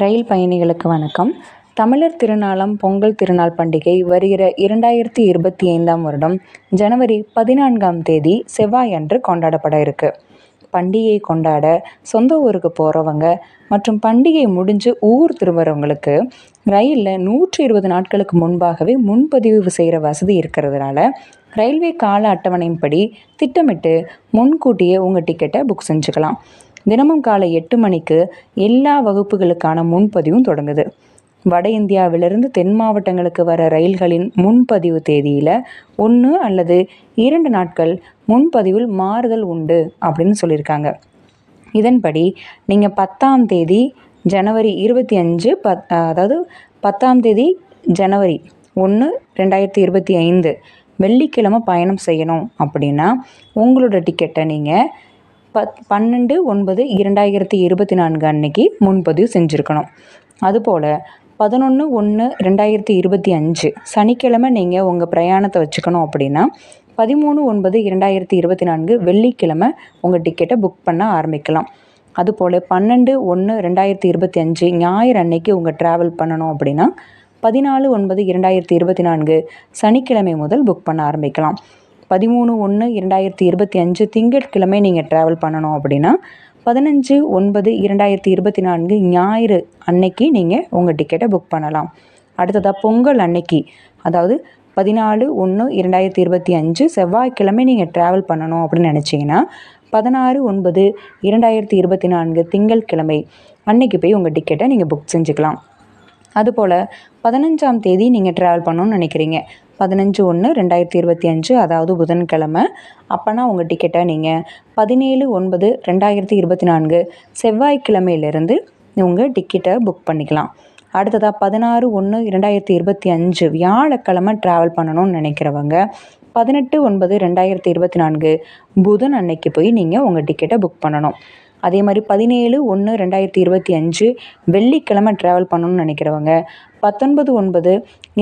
ரயில் பயணிகளுக்கு வணக்கம். தமிழர் திருநாளாம் பொங்கல் திருநாள் பண்டிகை வருகிற இரண்டாயிரத்தி இருபத்தி ஐந்தாம் வருடம் ஜனவரி பதினான்காம் தேதி செவ்வாய் அன்று கொண்டாடப்பட இருக்கு. பண்டிகை கொண்டாட சொந்த ஊருக்கு போகிறவங்க மற்றும் பண்டிகை முடிஞ்சு ஊர் திரும்புகிறவங்களுக்கு ரயிலில் நூற்றி இருபது நாட்களுக்கு முன்பாகவே முன்பதிவு செய்கிற வசதி இருக்கிறதுனால ரயில்வே கால அட்டவணையின்படி திட்டமிட்டு முன்கூட்டியே உங்கள் டிக்கெட்டை புக் செஞ்சுக்கலாம். தினமும் காலை எட்டு மணிக்கு எல்லா வகுப்புகளுக்கான முன்பதிவும் தொடங்குது. வட இந்தியாவிலிருந்து தென் மாவட்டங்களுக்கு வர ரயில்களின் முன்பதிவு தேதியில் ஒன்று அல்லது இரண்டு நாட்கள் முன்பதிவில் மாறுதல் உண்டு அப்படின்னு சொல்லியிருக்காங்க. இதன்படி நீங்கள் பத்தாம் தேதி ஜனவரி இருபத்தி அஞ்சு பத் அதாவது பத்தாம் தேதி ஜனவரி ஒன்று ரெண்டாயிரத்தி இருபத்தி ஐந்து வெள்ளிக்கிழமை பயணம் செய்யணும் அப்படின்னா உங்களோட டிக்கெட்டை நீங்கள் பத் பன்னெண்டு ஒன்பது இரண்டாயிரத்தி இருபத்தி நான்கு அன்னைக்கு முன்பதிவு செஞ்சுருக்கணும். அதுபோல் பதினொன்று ஒன்று ரெண்டாயிரத்தி இருபத்தி அஞ்சு சனிக்கிழமை நீங்கள் உங்கள் பிரயாணத்தை வச்சுக்கணும் அப்படின்னா பதிமூணு ஒன்பது இரண்டாயிரத்தி இருபத்தி நான்கு வெள்ளிக்கிழமை உங்கள் டிக்கெட்டை புக் பண்ண ஆரம்பிக்கலாம். அதுபோல் பன்னெண்டு ஒன்று ரெண்டாயிரத்தி இருபத்தி அஞ்சு ஞாயிறு அன்னைக்கு உங்கள் ட்ராவல் பண்ணணும் அப்படின்னா பதினாலு ஒன்பது இரண்டாயிரத்தி இருபத்தி நான்கு சனிக்கிழமை முதல் புக் பண்ண ஆரம்பிக்கலாம். பதிமூணு ஒன்று இரண்டாயிரத்தி இருபத்தி அஞ்சு திங்கட்கிழமை நீங்கள் ட்ராவல் பண்ணணும் அப்படின்னா பதினஞ்சு ஒன்பது இரண்டாயிரத்தி இருபத்தி நான்கு ஞாயிறு அன்னைக்கு நீங்கள் உங்கள் டிக்கெட்டை புக் பண்ணலாம். அடுத்ததாக பொங்கல் அன்னைக்கு. அதாவது பதினாலு ஒன்று இரண்டாயிரத்தி இருபத்தி அஞ்சு செவ்வாய்க்கிழமை நீங்கள் ட்ராவல் பண்ணணும் அப்படின்னு நினச்சிங்கன்னா பதினாறு ஒன்பது இரண்டாயிரத்தி இருபத்தி நான்கு திங்கட்கிழமை அன்னைக்கு போய் உங்கள் டிக்கெட்டை நீங்கள் புக் செஞ்சுக்கலாம். அதுபோல் பதினஞ்சாம் தேதி நீங்கள் ட்ராவல் பண்ணணும்னு நினைக்கிறீங்க. பதினஞ்சு ஒன்று ரெண்டாயிரத்தி இருபத்தி அஞ்சு அதாவது புதன்கிழமை. அப்போனா உங்கள் டிக்கெட்டை நீங்கள் பதினேழு ஒன்பது ரெண்டாயிரத்தி இருபத்தி நான்கு செவ்வாய்க்கிழமையிலேருந்து உங்கள் டிக்கெட்டை புக் பண்ணிக்கலாம். அடுத்ததாக பதினாறு ஒன்று இரண்டாயிரத்தி இருபத்தி அஞ்சு வியாழக்கிழமை ட்ராவல் பண்ணணும்னு நினைக்கிறவங்க பதினெட்டு ஒன்பது ரெண்டாயிரத்தி இருபத்தி நான்கு புதன் அன்னைக்கு போய் நீங்கள் உங்கள் டிக்கெட்டை புக் பண்ணணும். அதே மாதிரி பதினேழு ஒன்று ரெண்டாயிரத்தி இருபத்தி அஞ்சு வெள்ளிக்கிழமை ட்ராவல் பண்ணணும்னு நினைக்கிறவங்க பத்தொன்பது ஒன்பது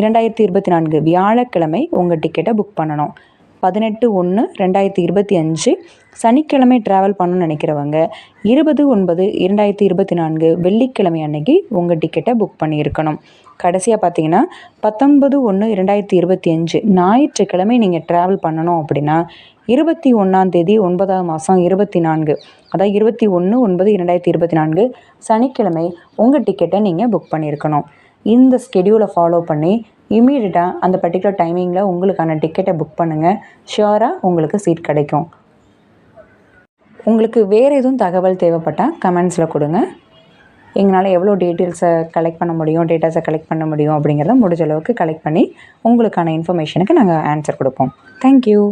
இரண்டாயிரத்தி இருபத்தி நான்கு வியாழக்கிழமை உங்கள் டிக்கெட்டை புக் பண்ணணும். பதினெட்டு ஒன்று ரெண்டாயிரத்தி இருபத்தி அஞ்சு சனிக்கிழமை ட்ராவல் பண்ணணும்னு நினைக்கிறவங்க இருபது ஒன்பது இரண்டாயிரத்தி இருபத்தி நான்கு வெள்ளிக்கிழமை அன்னைக்கு உங்கள் டிக்கெட்டை புக் பண்ணியிருக்கணும். கடைசியாக பார்த்தீங்கன்னா பத்தொன்பது ஒன்று இரண்டாயிரத்தி இருபத்தி அஞ்சு ஞாயிற்றுக்கிழமை நீங்கள் ட்ராவல் பண்ணணும் அப்படின்னா இருபத்தி ஒன்றாந்தேதி ஒன்பதாம் மாதம் இருபத்தி நான்கு. அதாவது இருபத்தி ஒன்று ஒன்பது இரண்டாயிரத்தி இருபத்தி நான்கு சனிக்கிழமை உங்கள் டிக்கெட்டை நீங்கள் புக் பண்ணியிருக்கணும் இந்த ஸ்கெடியூலை ஃபாலோ பண்ணி இமீடியட்டாக அந்த பர்டிகுலர் டைமிங்கில் உங்களுக்கான டிக்கெட்டை புக் பண்ணுங்கள் ஷியோராக உங்களுக்கு சீட் கிடைக்கும். உங்களுக்கு வேறு எதுவும் தகவல் தேவைப்பட்டால் கமெண்ட்ஸில் கொடுங்க. எங்களால் எவ்வளோ டீட்டெயில்ஸை கலெக்ட் பண்ண முடியும் டேட்டாஸை கலெக்ட் பண்ண முடியும் அப்படிங்கிறத முடிஞ்ச அளவுக்கு கலெக்ட் பண்ணி உங்களுக்கான இன்ஃபர்மேஷனுக்கு நாங்கள் ஆன்சர் கொடுப்போம். தேங்க்யூ